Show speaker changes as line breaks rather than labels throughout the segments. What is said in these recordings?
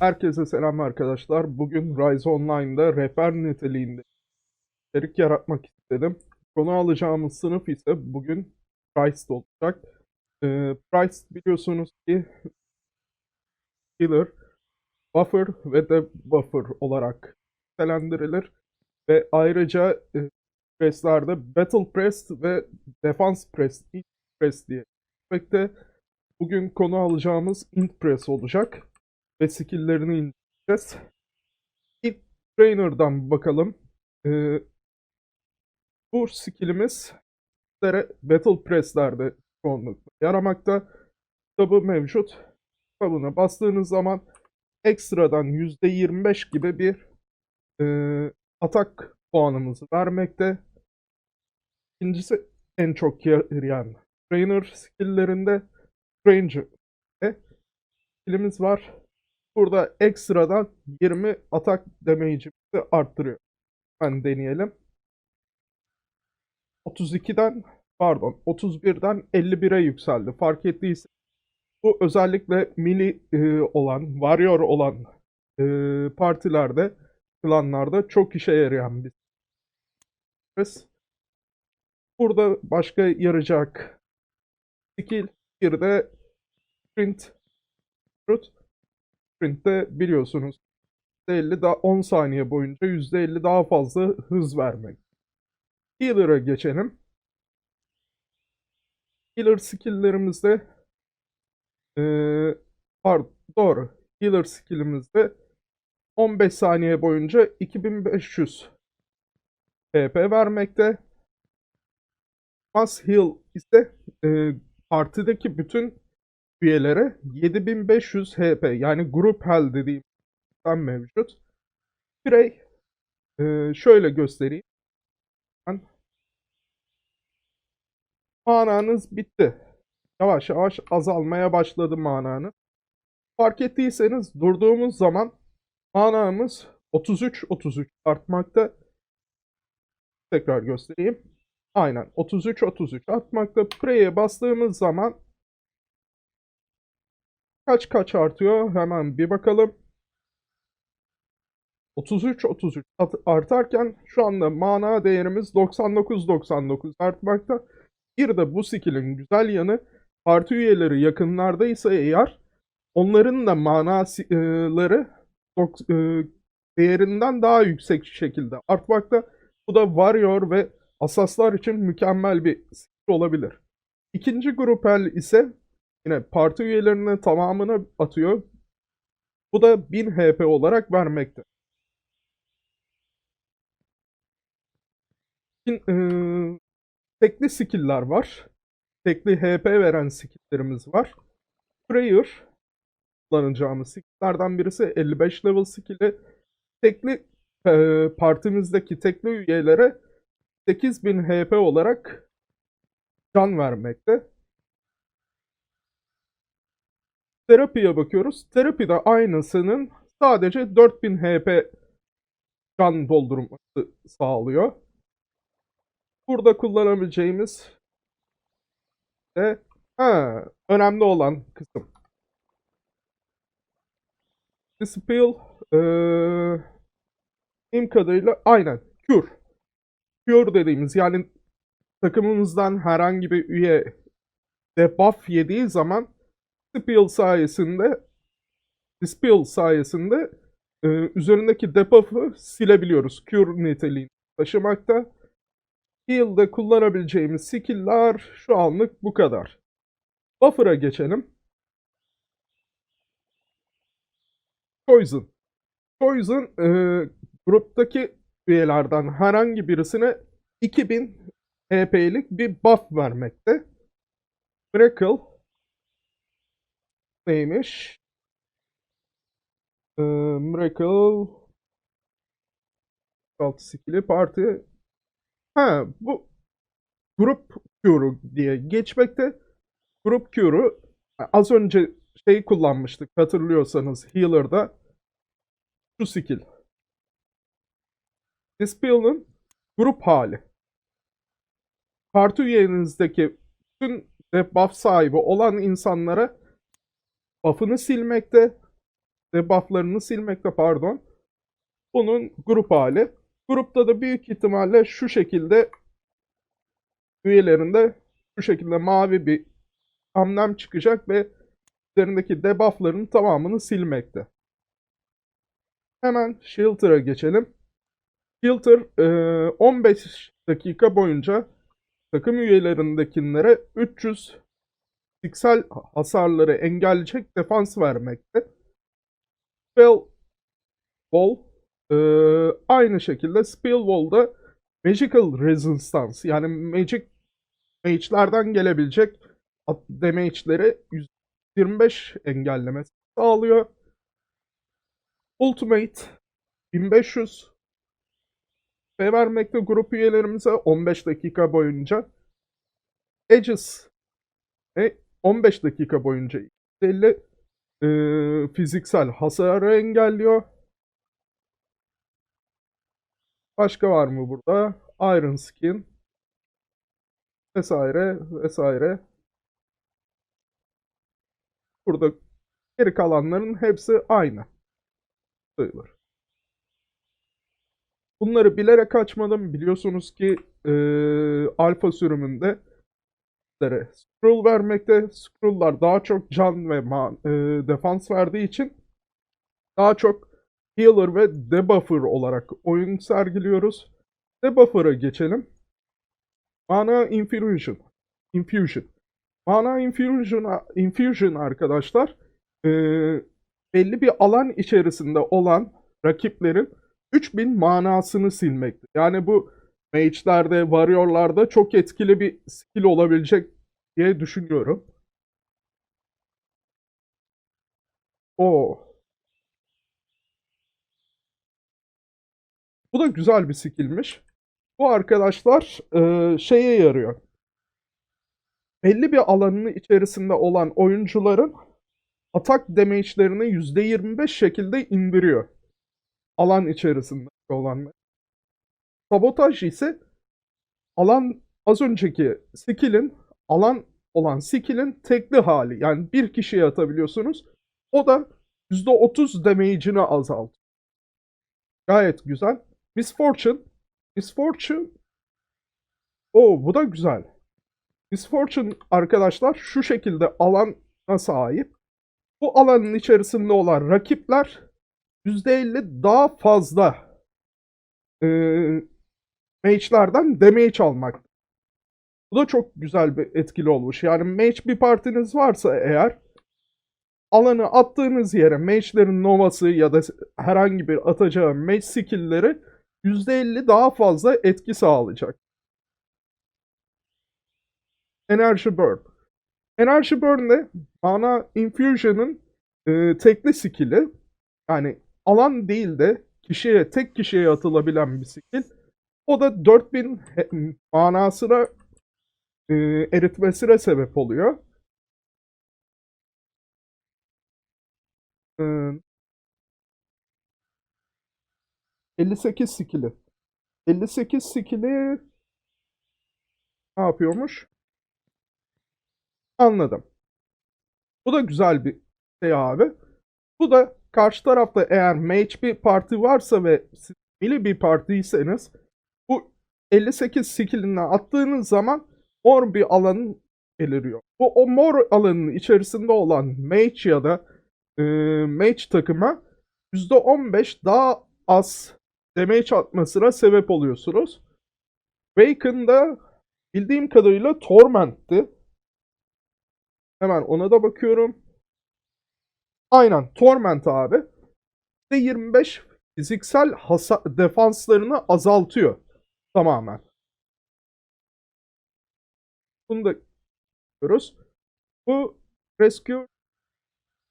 Herkese selam arkadaşlar. Bugün Rise Online'da rehber niteliğinde içerik yaratmak istedim. Konu alacağımız sınıf ise bugün Price olacak. Ee, Price biliyorsunuz ki Healer, Buffer ve de Buffer olarak nitelendirilir. Ve ayrıca e, presslerde Battle Press ve Defense Press, Int Press diye. Bugün konu alacağımız Int Press olacak ve skill'lerini inceleyeceğiz. İlk trainer'dan bakalım. Ee, bu skill'imiz Battle Press'lerde çoğunlukla yaramakta. Kitabı mevcut. Kitabına bastığınız zaman ekstradan %25 gibi bir e, atak puanımızı vermekte. İkincisi en çok yarayan trainer skill'lerinde Ranger skill'imiz var. Burada ekstradan 20 atak damage'imizi arttırıyor. Ben deneyelim. 32'den pardon 31'den 51'e yükseldi. Fark ettiyse bu özellikle mini e, olan, warrior olan e, partilerde, klanlarda çok işe yarayan bir skillimiz. Burada başka yarayacak skill bir de sprint root. Sprint'te biliyorsunuz %50 daha 10 saniye boyunca %50 daha fazla hız vermek. Healer'a geçelim. Healer skill'lerimizde pardon, doğru. Healer skill'imizde 15 saniye boyunca 2500 HP vermekte. Mass Heal ise e, partideki bütün üyelere 7500 HP yani grup hell dediğimden mevcut. Birey e, şöyle göstereyim. Mananız bitti. Yavaş yavaş azalmaya başladı mananız. Fark ettiyseniz durduğumuz zaman manamız 33-33 artmakta. Tekrar göstereyim. Aynen 33-33 artmakta. Prey'e bastığımız zaman kaç kaç artıyor? Hemen bir bakalım. 33-33 artarken şu anda mana değerimiz 99-99 artmakta. Bir de bu skill'in güzel yanı parti üyeleri yakınlardaysa eğer onların da manaları değerinden daha yüksek şekilde artmakta. Bu da Warrior ve Asaslar için mükemmel bir skill olabilir. İkinci grup el ise yine parti üyelerinin tamamını atıyor. Bu da 1000 HP olarak vermekte. Şimdi, e, tekli skill'ler var. Tekli HP veren skill'lerimiz var. Prayer kullanacağımız skill'lerden birisi 55 level skill'i. Tekli e, partimizdeki tekli üyelere 8000 HP olarak can vermekte. Terapiye bakıyoruz. Terapi de aynısının sadece 4000 HP can doldurması sağlıyor. Burada kullanabileceğimiz de ha, önemli olan kısım. Dispel ee, benim kadarıyla aynen Cure. Cure dediğimiz yani takımımızdan herhangi bir üye debuff yediği zaman Dispel sayesinde Dispel sayesinde e, üzerindeki debuff'ı silebiliyoruz. Cure niteliğini taşımakta. Heal'da kullanabileceğimiz skill'lar şu anlık bu kadar. Buffer'a geçelim. Poison. Poison e, gruptaki üyelerden herhangi birisine 2000 HP'lik bir buff vermekte. Miracle neymiş? Ee, Miracle alt skill'i parti ha bu grup Q'ru diye geçmekte. Grup Q'ru az önce şey kullanmıştık hatırlıyorsanız Healer'da şu skill. Dispel'ın grup hali. Parti üyenizdeki bütün buff sahibi olan insanlara buff'ını silmekte debufflarını silmekte pardon. Bunun grup hali. Grupta da büyük ihtimalle şu şekilde üyelerinde şu şekilde mavi bir amblem çıkacak ve üzerindeki debuffların tamamını silmekte. Hemen Shelter'a geçelim. Shelter eee, 15 dakika boyunca takım üyelerindekilere 300 fiziksel hasarları engelleyecek defans vermekte. Spell Wall eee, aynı şekilde Spell Wall'da Magical Resistance yani Magic Mage'lerden gelebilecek damage'leri 125 engellemesi sağlıyor. Ultimate 1500 ve vermekte grup üyelerimize 15 dakika boyunca Edges ve 15 dakika boyunca 50 e, fiziksel hasarı engelliyor. Başka var mı burada? Iron Skin vesaire vesaire. Burada geri kalanların hepsi aynı sayılır. Bunları bilerek açmadım. Biliyorsunuz ki eee alfa sürümünde sizlere scroll vermekte. Scroll'lar daha çok can ve ma- eee, defans verdiği için daha çok healer ve debuffer olarak oyun sergiliyoruz. Debuffer'a geçelim. Mana Infusion. Infusion. Mana Infusion, Infusion arkadaşlar eee, belli bir alan içerisinde olan rakiplerin 3000 manasını silmektir. Yani bu mage'lerde, warrior'larda çok etkili bir skill olabilecek diye düşünüyorum. O. Bu da güzel bir skill'miş. Bu arkadaşlar eee, şeye yarıyor. Belli bir alanın içerisinde olan oyuncuların atak damage'lerini %25 şekilde indiriyor. Alan içerisinde olan. Sabotaj ise alan az önceki skill'in alan olan skill'in tekli hali. Yani bir kişiye atabiliyorsunuz. O da %30 damage'ini azaltıyor. Gayet güzel. Misfortune. Misfortune. Oo bu da güzel. Misfortune arkadaşlar şu şekilde alana sahip. Bu alanın içerisinde olan rakipler %50 daha fazla e, mage'lerden damage almak. Bu da çok güzel bir etkili olmuş. Yani mage bir partiniz varsa eğer alanı attığınız yere mage'lerin novası ya da herhangi bir atacağı mage skill'leri %50 daha fazla etki sağlayacak. Enerji Burn. Enerji Burn de Mana Infusion'ın e, tekli skill'i. Yani alan değil de kişiye, tek kişiye atılabilen bir skill. O da 4000 he- manasına e, eritmesine sebep oluyor. E, 58 skill'i. 58 skill'i ne yapıyormuş? Anladım. Bu da güzel bir şey abi. Bu da karşı tarafta eğer mage bir parti varsa ve siz bir partiyseniz 58 skill'ini attığınız zaman mor bir alanın beliriyor. Bu o mor alanın içerisinde olan mage ya da e, mage takıma %15 daha az damage atmasına sebep oluyorsunuz. Waken'da bildiğim kadarıyla Torment'ti. Hemen ona da bakıyorum. Aynen Torment abi. %25 fiziksel hasa defanslarını azaltıyor tamamen. Bunu da görüyoruz. Bu Rescue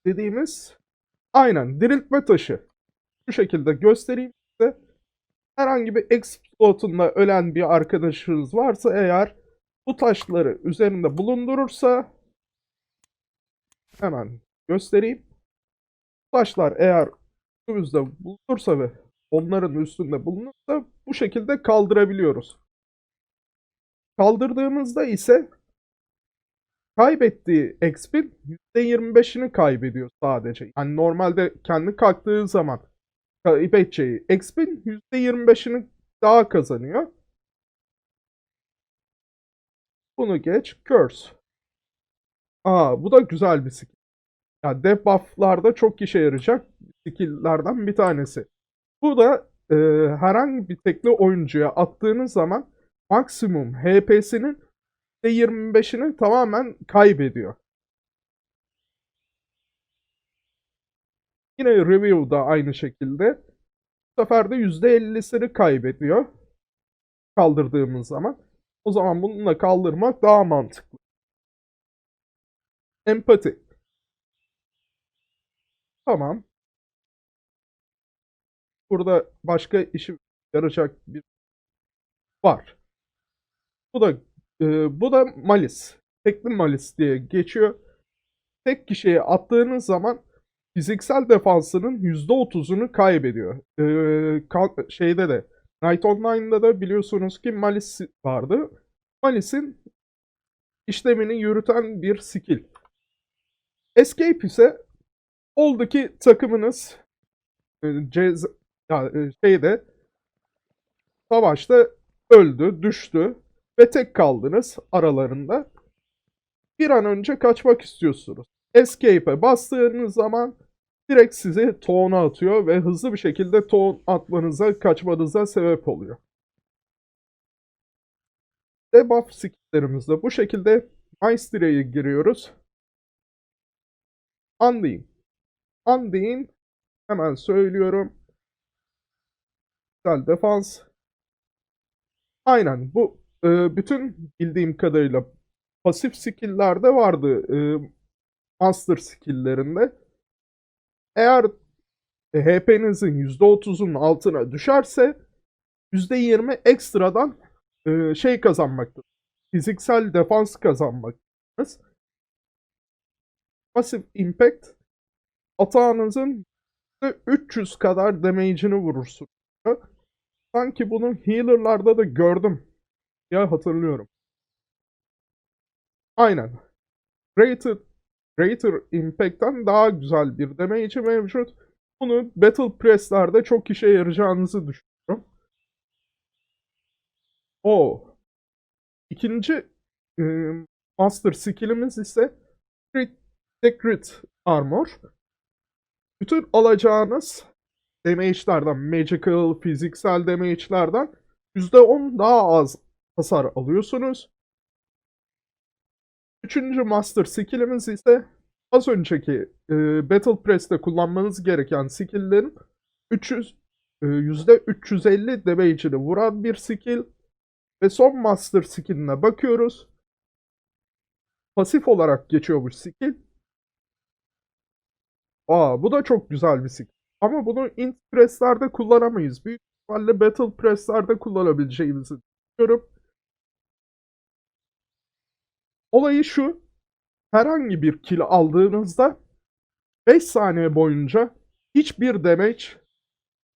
dediğimiz aynen diriltme taşı. Şu şekilde göstereyim size. Herhangi bir explotunda ölen bir arkadaşınız varsa eğer bu taşları üzerinde bulundurursa hemen göstereyim. Taşlar eğer üstümüzde bulunursa ve onların üstünde bulunursa bu şekilde kaldırabiliyoruz. Kaldırdığımızda ise kaybettiği XP'in %25'ini kaybediyor sadece. Yani normalde kendi kalktığı zaman kaybedeceği XP'in %25'ini daha kazanıyor. Bunu geç. Curse. Aa bu da güzel bir skill. Ya debuff'larda çok işe yarayacak skill'lerden bir tanesi. Bu da e, herhangi bir tekli oyuncuya attığınız zaman maksimum HP'sinin %25'ini tamamen kaybediyor. Yine review'da aynı şekilde. Bu sefer de %50'sini kaybediyor. Kaldırdığımız zaman. O zaman bununla kaldırmak daha mantıklı. Empati. Tamam. Burada başka işi yarayacak bir var. Bu da e, bu da malis. Tekli malis diye geçiyor. Tek kişiye attığınız zaman fiziksel defansının %30'unu kaybediyor. E, şeyde de Night Online'da da biliyorsunuz ki malis vardı. Malis'in işlemini yürüten bir skill. Escape ise oldu ki takımınız e, ya, e, şeyde savaşta öldü, düştü ve tek kaldınız aralarında. Bir an önce kaçmak istiyorsunuz. Escape'e bastığınız zaman direkt sizi toğuna atıyor ve hızlı bir şekilde toğun atmanıza, kaçmanıza sebep oluyor. Debuff skill'lerimizde bu şekilde Maestre'ye giriyoruz. Undying. Undying hemen söylüyorum. Güzel defans. Aynen bu e, bütün bildiğim kadarıyla pasif skill'lerde vardı e, master skill'lerinde. Eğer HP'nizin %30'un altına düşerse %20 ekstradan e, şey kazanmaktır. Fiziksel defans kazanmaktır. Massive Impact atağınızın 300 kadar damage'ini vurursun. Sanki bunu healer'larda da gördüm. Ya hatırlıyorum. Aynen. Greater, Greater Impact'ten daha güzel bir damage'i mevcut. Bunu Battle Press'lerde çok işe yarayacağınızı düşünüyorum. O. İkinci e, Master skill'imiz ise Secret Armor. Bütün alacağınız damage'lerden, magical, fiziksel damage'lerden %10 daha az hasar alıyorsunuz. Üçüncü master skill'imiz ise az önceki e, Battle Press'te kullanmanız gereken skill'lerin 300 e, %350 damage'ini vuran bir skill ve son master skill'ine bakıyoruz. Pasif olarak geçiyor bu skill. Aa bu da çok güzel bir skill. Ama bunu int press'lerde kullanamayız. Büyük ihtimalle battle press'lerde kullanabileceğimizi düşünüyorum. Olayı şu. Herhangi bir kill aldığınızda 5 saniye boyunca hiçbir damage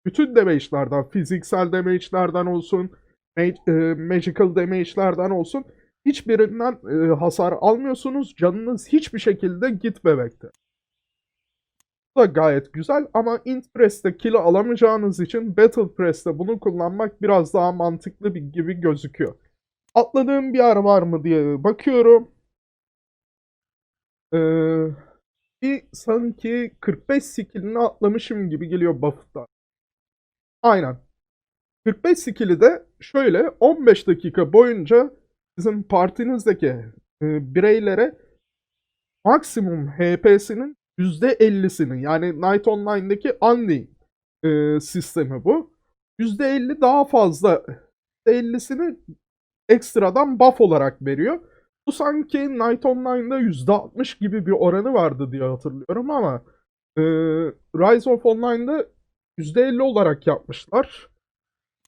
bütün damage'lerden, fiziksel damage'lerden olsun, e, magical damage'lerden olsun hiçbirinden e, hasar almıyorsunuz. Canınız hiçbir şekilde gitmemekte. Da gayet güzel ama int press'te kill alamayacağınız için battle press'te bunu kullanmak biraz daha mantıklı bir gibi gözüküyor. Atladığım bir yer var mı diye bakıyorum. Ee, bir sanki 45 skillini atlamışım gibi geliyor buff'ta. Aynen. 45 skill'i de şöyle 15 dakika boyunca sizin partinizdeki e, bireylere maksimum HP'sinin %50'sini yani Night Online'daki Undying e, sistemi bu. %50 daha fazla %50'sini ekstradan buff olarak veriyor. Bu sanki Night Online'da %60 gibi bir oranı vardı diye hatırlıyorum ama e, Rise of Online'da %50 olarak yapmışlar.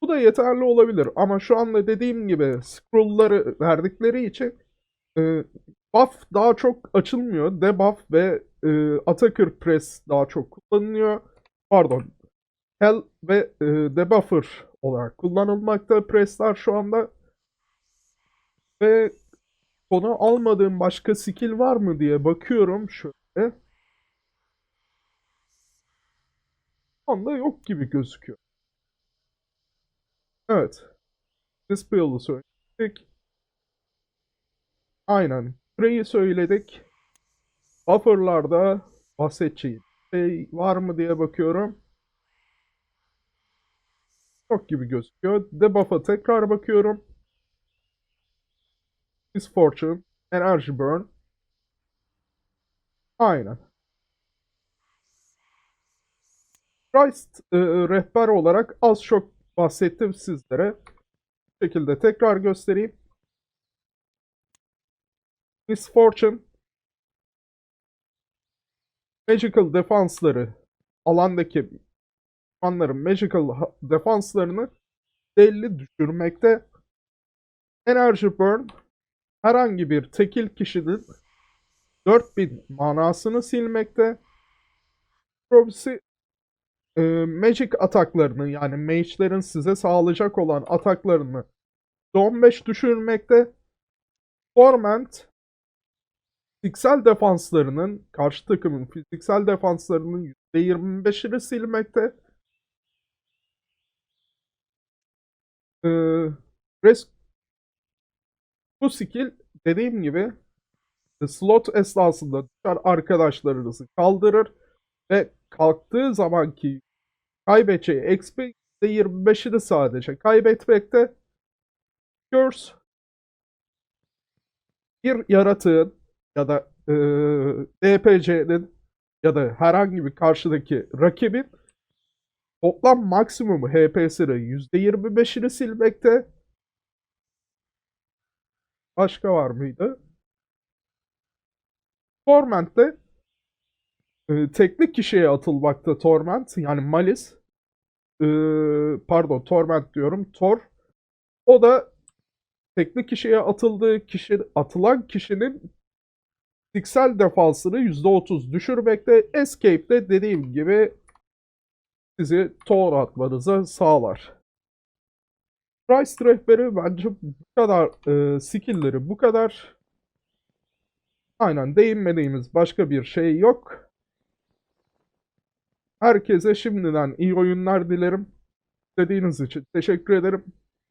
Bu da yeterli olabilir ama şu anda dediğim gibi scroll'ları verdikleri için e, buff daha çok açılmıyor. Debuff ve e, Attacker Press daha çok kullanılıyor. Pardon. Hell ve e, Debuffer olarak kullanılmakta pressler şu anda. Ve konu almadığım başka skill var mı diye bakıyorum şöyle. Şu anda yok gibi gözüküyor. Evet. Dispel'ı söyledik. Aynen. Süreyi söyledik. Buffer'larda bahsedeceğim şey var mı diye bakıyorum. Yok gibi gözüküyor. Debuff'a tekrar bakıyorum. Misfortune, Energy Burn. Aynen. Christ e, rehber olarak az çok bahsettim sizlere. Bu şekilde tekrar göstereyim. Misfortune Magical defansları alandaki düşmanların magical defanslarını 50 düşürmekte. Energy Burn herhangi bir tekil kişinin 4000 manasını silmekte. Prophecy e, magic ataklarını yani mage'lerin size sağlayacak olan ataklarını 15 düşürmekte. Torment fiziksel defanslarının karşı takımın fiziksel defanslarının %25'ini silmekte. Ee, res bu skill dediğim gibi e, slot esnasında düşer arkadaşlarınızı kaldırır ve kalktığı zamanki kaybedeceği XP %25'ini sadece kaybetmekte. Curse bir yaratığın ya da e, DPC'nin ya da herhangi bir karşıdaki rakibin toplam maksimum HP'sini %25'ini silmekte. Başka var mıydı? Torment'te e, tekli kişiye atılmakta Torment yani Malice e, pardon Torment diyorum Tor o da tekli kişiye atıldığı kişi atılan kişinin fiziksel defansını %30 düşürmekte. Escape'de dediğim gibi sizi tor atmanıza sağlar. Price rehberi bence bu kadar e, skill'leri bu kadar. Aynen değinmediğimiz başka bir şey yok. Herkese şimdiden iyi oyunlar dilerim. İzlediğiniz için teşekkür ederim.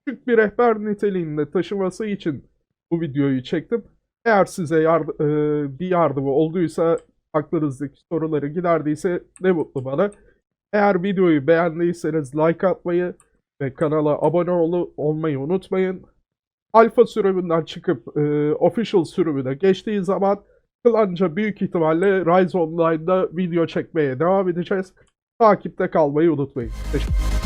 Küçük bir rehber niteliğinde taşıması için bu videoyu çektim. Eğer size yard- e, bir yardımı olduysa, aklınızdaki soruları giderdiyse ne mutlu bana. Eğer videoyu beğendiyseniz like atmayı ve kanala abone ol- olmayı unutmayın. Alfa sürümünden çıkıp e, official sürümüne geçtiği zaman Klanca büyük ihtimalle Rise Online'da video çekmeye devam edeceğiz. Takipte kalmayı unutmayın. Teşekkür